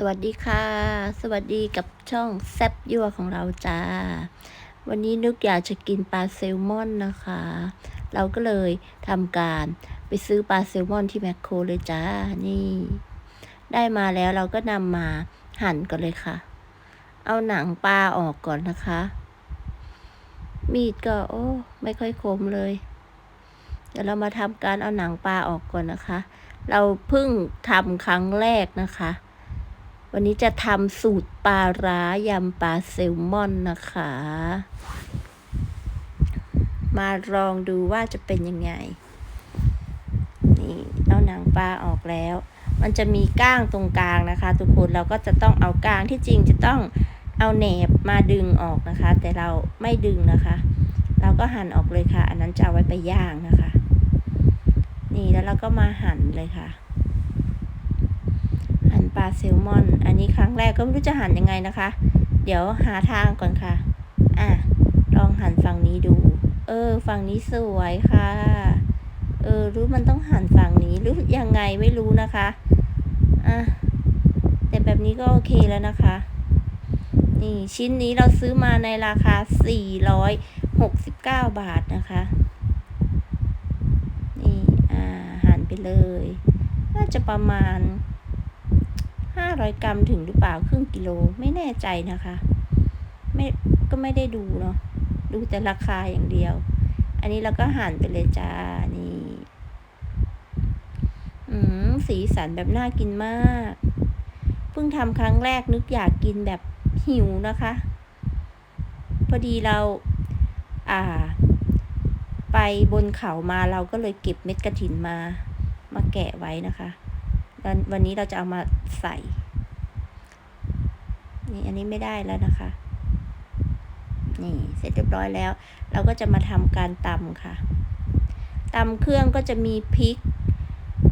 สวัสดีค่ะ สวัสดีกับช่องแซบยัวของเราจ้า วันนี้นึกอยากจะกินปลาแซลมอนนะคะ เราก็เลยทำการไปซื้อปลาแซลมอนที่แมคโครเลยจ้า นี่ ได้มาแล้วเราก็นำมาหั่นก่อนเลยค่ะ เอาหนังปลาออกก่อนนะคะ มีดก็โอ้ ไม่ค่อยคมเลย เดี๋ยวเรามาทำการเอาหนังปลาออกก่อนนะคะ เราเพิ่งทำครั้งแรกนะคะ วันนี้จะทำสูตรปลาร้ายำปลาแซลมอนนะคะ มาลองดูว่าจะเป็นยังไง นี่เอาหนังปลาออกแล้ว มันจะมีก้างตรงกลางนะคะ ทุกคนเราก็จะต้องเอาก้างที่จริงจะต้องเอาแหนบมาดึงออกนะคะ แต่เราไม่ดึงนะคะ เราก็หั่นออกเลยค่ะ อันนั้นจะเอาไว้ไปย่างนะคะ นี่แล้วเราก็มาหั่นเลยค่ะ ลาแซลมอน อันนี้ครั้งแรกก็ไม่รู้จะหั่นยังไงนะคะ เดี๋ยวหาทางก่อนค่ะ อะ ลองหั่นฝั่งนี้ดู เออ ฝั่งนี้สวยค่ะ เออ รู้มันต้องหั่นฝั่งนี้หรือยังไงไม่รู้นะคะ อะ แต่แบบนี้ก็โอเคแล้วนะคะ นี่ชิ้นนี้เราซื้อมาในราคา 469 บาทนะคะ นี่ อ่า หั่นไปเลย น่าจะประมาณ 500 กรัมถึงหรือเปล่าครึ่งกิโลไม่แน่ใจนะคะ ไม่ก็ไม่ได้ดูเนาะดูแต่ราคาอย่างเดียว อันนี้เราก็หั่นไปเลยจ้านี่อืมสีสันแบบน่ากินมากเพิ่งทำครั้งแรกนึกอยากกินแบบหิวนะคะ พอดีเรา อ่า ไปบนเขามาเราก็เลยเก็บเม็ดกระถินมา มาแกะไว้นะคะ วันนี้เราจะเอามาใส่นี่อันนี้ไม่ได้แล้วนะคะ นี่เสร็จเรียบร้อยแล้ว เราก็จะมาทำการตำค่ะตำเครื่องก็จะมีพริก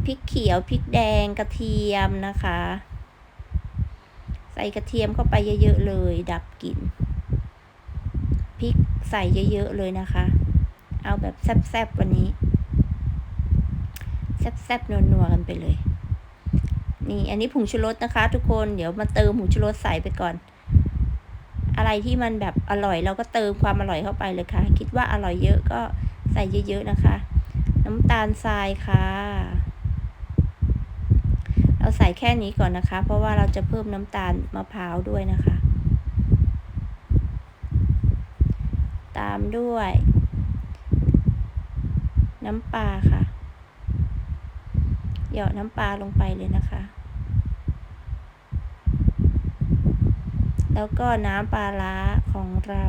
พริกเขียวพริกแดงกระเทียมนะคะ ใส่กระเทียมเข้าไปเยอะๆเลย ดับกลิ่นพริกใส่เยอะๆเลยนะคะ เอาแบบแซ่บๆวันนี้แซ่บๆนัวๆกันไปเลย นี่อันนี้ผงชูรสนะคะ ทุกคนเดี๋ยวมาเติมผงชูรสใส่ไปก่อน อะไรที่มันแบบอร่อยเราก็เติมความอร่อยเข้าไปเลยค่ะ คิดว่าอร่อยเยอะก็ใส่เยอะๆนะคะ น้ำตาลทรายค่ะ เราใส่แค่นี้ก่อนนะคะ เพราะว่าเราจะเพิ่มน้ำตาลมะพร้าวด้วยนะคะ ตามด้วย น้ำปลาค่ะ หยอดน้ำปลาลงไปเลยนะคะ แล้วก็น้ำปลาล้าของเรา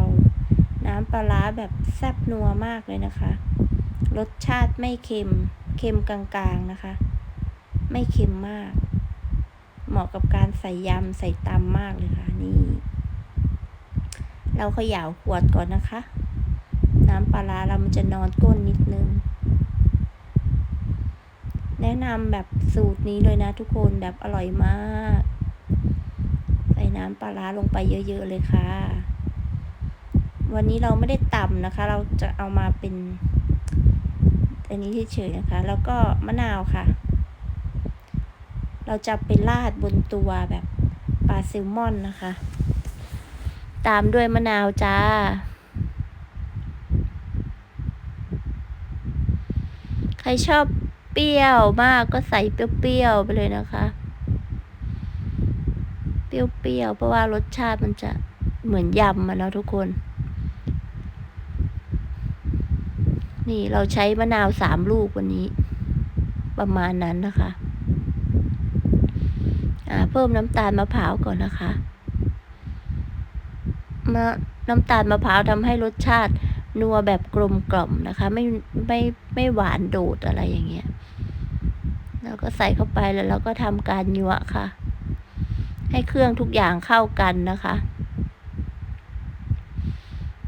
น้ำปลาล้าแบบแซ่บนัวมากเลยนะคะ รสชาติไม่เค็ม เค็มกลางๆนะคะ ไม่เค็มมาก เหมาะกับการใส่ยำใส่ตำมากเลยค่ะ นี่ เราขย่าวขวดก่อนนะคะ น้ำปลาล้าเรามันจะนอนก้นนิดนึง แนะนำแบบสูตรนี้เลยนะทุกคนแบบอร่อยมาก ใส่น้ำปลาร้าลงไปเยอะ ๆ เลยค่ะ วันนี้เราไม่ได้ตำนะคะ เราจะเอามาเป็น อันนี้เฉยๆนะคะ แล้วก็มะนาวค่ะ เราจะไปราดบนตัวแบบปลาแซลมอนนะคะ ตามด้วยมะนาวจ้าใครชอบ ปรี้ยวมากก็ใส่เปรี้ยวๆไปเลยนะคะ เปรี้ยวๆเพราะว่ารสชาติมันจะเหมือนยำอะเนาะทุกคน นี่เราใช้มะนาวสามลูกวันนี้ ประมาณนั้นนะคะ อ่า เพิ่มน้ำตาลมะพร้าวก่อนนะคะมะน้ำตาลมะพร้าวทำให้รสชาติ นัวแบบกลมกล่อมนะคะ ไม่ไม่ไม่หวานโดดอะไรอย่างเงี้ยแล้วก็ใส่เข้าไปแล้วเราก็ทำการยั่วค่ะ ให้เครื่องทุกอย่างเข้ากันนะคะ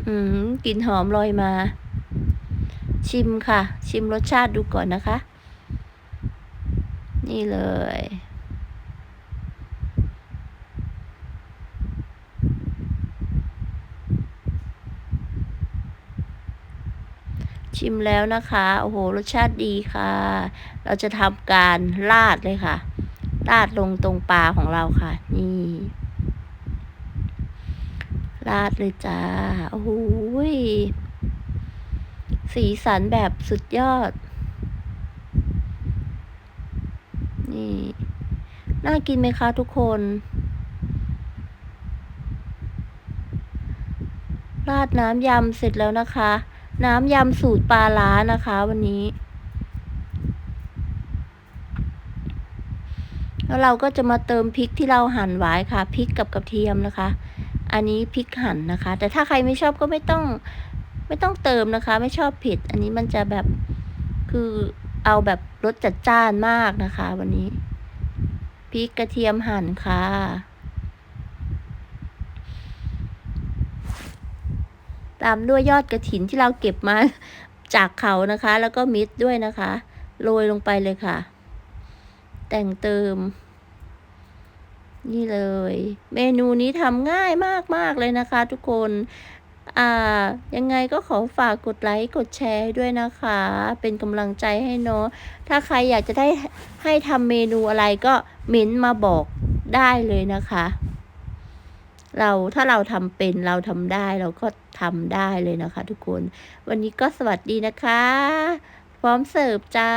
อืมกลิ่นหอมลอยมา ชิมค่ะ ชิมรสชาติดูก่อนนะคะ นี่เลย ชิมแล้วนะคะ โอ้โห รสชาติดีค่ะ เราจะทำการราดเลยค่ะ ราดลงตรงปลาของเราค่ะ นี่ ราดเลยจ้า โอ้โหสีสันแบบสุดยอด นี่ น่ากินไหมคะทุกคน ราดน้ำยำเสร็จแล้วนะคะ น้ำยำสูตรปลาล้านะคะ วันนี้ แล้วเราก็จะมาเติมพริกที่เราหั่นไว้ค่ะพริกกับกระเทียมนะคะ อันนี้พริกหั่นนะคะ แต่ถ้าใครไม่ชอบก็ไม่ต้องไม่ต้องเติมนะคะ ไม่ชอบเผ็ดอันนี้มันจะแบบคือเอาแบบรสจัดจ้านมากนะคะ วันนี้พริกกระเทียมหั่นค่ะ ตามด้วยยอดกระถินที่เราเก็บมาจากเขานะคะ แล้วก็มิดด้วยนะคะ โรยลงไปเลยค่ะ แต่งเติม นี่เลย เมนูนี้ทำง่ายมาก ๆ เลยนะคะทุกคนอ่า ยังไงก็ขอฝากกดไลค์กดแชร์ด้วยนะคะ เป็นกำลังใจให้เนาะถ้าใครอยากจะได้ให้ทำเมนูอะไรก็เม้นมาบอกได้เลยนะคะ เราถ้าเราทำเป็นเราทำได้เราก็ ทำได้เลยนะคะทุกคน วันนี้ก็สวัสดีนะคะ พร้อมเสิร์ฟจ้า